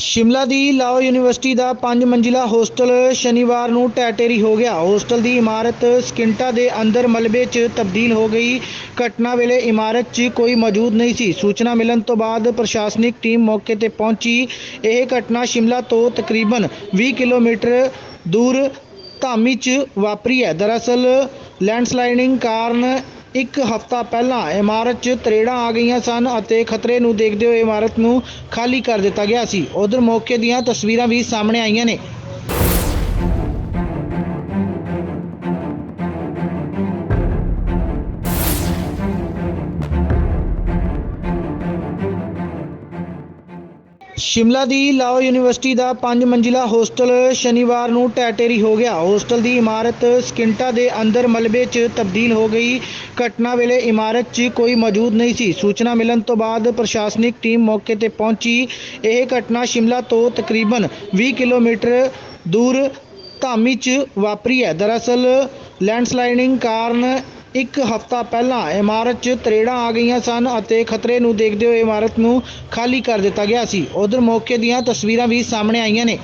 ਸ਼ਿਮਲਾ ਦੀ ਲਾਓ ਯੂਨੀਵਰਸਿਟੀ ਦਾ ਪੰਜ ਮੰਜ਼ਿਲਾ ਹੋਸਟਲ ਸ਼ਨੀਵਾਰ ਨੂੰ ਟੈਟੇਰੀ ਹੋ ਗਿਆ। ਹੋਸਟਲ ਦੀ ਇਮਾਰਤ ਸਕਿੰਟਾ ਦੇ ਅੰਦਰ ਮਲਬੇ 'ਚ ਤਬਦੀਲ ਹੋ ਗਈ। ਘਟਨਾ ਵੇਲੇ ਇਮਾਰਤ 'ਚ ਕੋਈ ਮੌਜੂਦ ਨਹੀਂ ਸੀ। ਸੂਚਨਾ ਮਿਲਣ ਤੋਂ ਬਾਅਦ ਪ੍ਰਸ਼ਾਸਨਿਕ ਟੀਮ ਮੌਕੇ ਤੇ ਪਹੁੰਚੀ। ਇਹ ਘਟਨਾ ਸ਼ਿਮਲਾ ਤੋਂ ਤਕਰੀਬਨ 20 ਕਿਲੋਮੀਟਰ ਦੂਰ ਧਾਮੀ 'ਚ ਵਾਪਰੀ ਹੈ। ਦਰਅਸਲ ਲੈਂਡਸਲਾਈਡਿੰਗ ਕਾਰਨ ਇੱਕ ਹਫ਼ਤਾ ਪਹਿਲਾਂ ਇਮਾਰਤ 'ਚ ਤਰੇੜਾਂ ਆ ਗਈਆਂ ਸਨ ਅਤੇ ਖਤਰੇ ਨੂੰ ਦੇਖਦੇ ਹੋਏ ਇਮਾਰਤ ਨੂੰ ਖਾਲੀ ਕਰ ਦਿੱਤਾ ਗਿਆ ਸੀ। ਉਧਰ ਮੌਕੇ ਦੀਆਂ ਤਸਵੀਰਾਂ ਵੀ ਸਾਹਮਣੇ ਆਈਆਂ ਨੇ। ਸ਼ਿਮਲਾ ਦੀ ਲਾਓ ਯੂਨੀਵਰਸਿਟੀ ਦਾ ਪੰਜ ਮੰਜ਼ਿਲਾ ਹੋਸਟਲ ਸ਼ਨੀਵਾਰ ਨੂੰ ਟੈਟੇਰੀ ਹੋ ਗਿਆ। ਹੋਸਟਲ ਦੀ ਇਮਾਰਤ ਸਕਿੰਟਾ ਦੇ ਅੰਦਰ ਮਲਬੇ 'ਚ ਤਬਦੀਲ ਹੋ ਗਈ। ਘਟਨਾ ਵੇਲੇ ਇਮਾਰਤ 'ਚ ਕੋਈ ਮੌਜੂਦ ਨਹੀਂ ਸੀ। ਸੂਚਨਾ ਮਿਲਣ ਤੋਂ ਬਾਅਦ ਪ੍ਰਸ਼ਾਸਨਿਕ ਟੀਮ ਮੌਕੇ ਤੇ ਪਹੁੰਚੀ। ਇਹ ਘਟਨਾ ਸ਼ਿਮਲਾ ਤੋਂ ਤਕਰੀਬਨ 20 ਕਿਲੋਮੀਟਰ ਦੂਰ ਧਾਮੀ 'ਚ ਵਾਪਰੀ ਹੈ। ਦਰਅਸਲ ਲੈਂਡਸਲਾਈਡਿੰਗ ਕਾਰਨ ਇੱਕ ਹਫ਼ਤਾ ਪਹਿਲਾਂ ਇਮਾਰਤ 'ਚ ਤਰੇੜਾਂ ਆ ਗਈਆਂ ਸਨ ਅਤੇ ਖਤਰੇ ਨੂੰ ਦੇਖਦੇ ਹੋਏ ਇਮਾਰਤ ਨੂੰ ਖਾਲੀ ਕਰ ਦਿੱਤਾ ਗਿਆ ਸੀ। ਉਧਰ ਮੌਕੇ ਦੀਆਂ ਤਸਵੀਰਾਂ ਵੀ ਸਾਹਮਣੇ ਆਈਆਂ ਨੇ।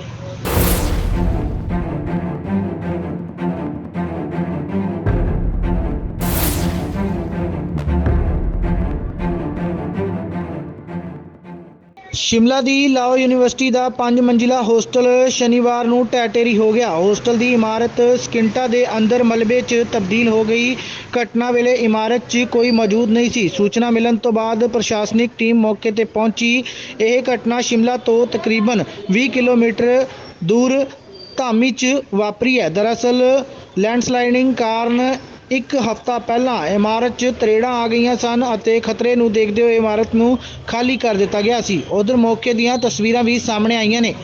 ਸ਼ਿਮਲਾ ਦੀ ਲਾਓ ਯੂਨੀਵਰਸਿਟੀ ਦਾ 5 ਮੰਜ਼ਿਲਾ ਹੋਸਟਲ ਸ਼ਨੀਵਾਰ ਨੂੰ ਟੈਟੇਰੀ ਹੋ ਗਿਆ। ਹੋਸਟਲ ਦੀ ਇਮਾਰਤ ਸਕਿੰਟਾ ਦੇ ਅੰਦਰ ਮਲਬੇ 'ਚ ਤਬਦੀਲ ਹੋ ਗਈ। ਘਟਨਾ ਵੇਲੇ ਇਮਾਰਤ 'ਚ ਕੋਈ ਮੌਜੂਦ ਨਹੀਂ ਸੀ। ਸੂਚਨਾ ਮਿਲਣ ਤੋਂ ਬਾਅਦ ਪ੍ਰਸ਼ਾਸਨਿਕ ਟੀਮ ਮੌਕੇ ਤੇ ਪਹੁੰਚੀ। ਇਹ ਘਟਨਾ ਸ਼ਿਮਲਾ ਤੋਂ ਤਕਰੀਬਨ 20 ਕਿਲੋਮੀਟਰ ਦੂਰ ਧਾਮੀ 'ਚ ਵਾਪਰੀ ਹੈ। ਦਰਅਸਲ ਲੈਂਡਸਲਾਈਡਿੰਗ ਕਾਰਨ ਇੱਕ ਹਫ਼ਤਾ ਪਹਿਲਾਂ ਇਮਾਰਤ 'ਚ ਤਰੇੜਾਂ ਆ ਗਈਆਂ ਸਨ ਅਤੇ ਖਤਰੇ ਨੂੰ ਦੇਖਦੇ ਹੋਏ ਇਮਾਰਤ ਨੂੰ ਖਾਲੀ ਕਰ ਦਿੱਤਾ ਗਿਆ ਸੀ। ਉਧਰ ਮੌਕੇ ਦੀਆਂ ਤਸਵੀਰਾਂ ਵੀ ਸਾਹਮਣੇ ਆਈਆਂ ਨੇ।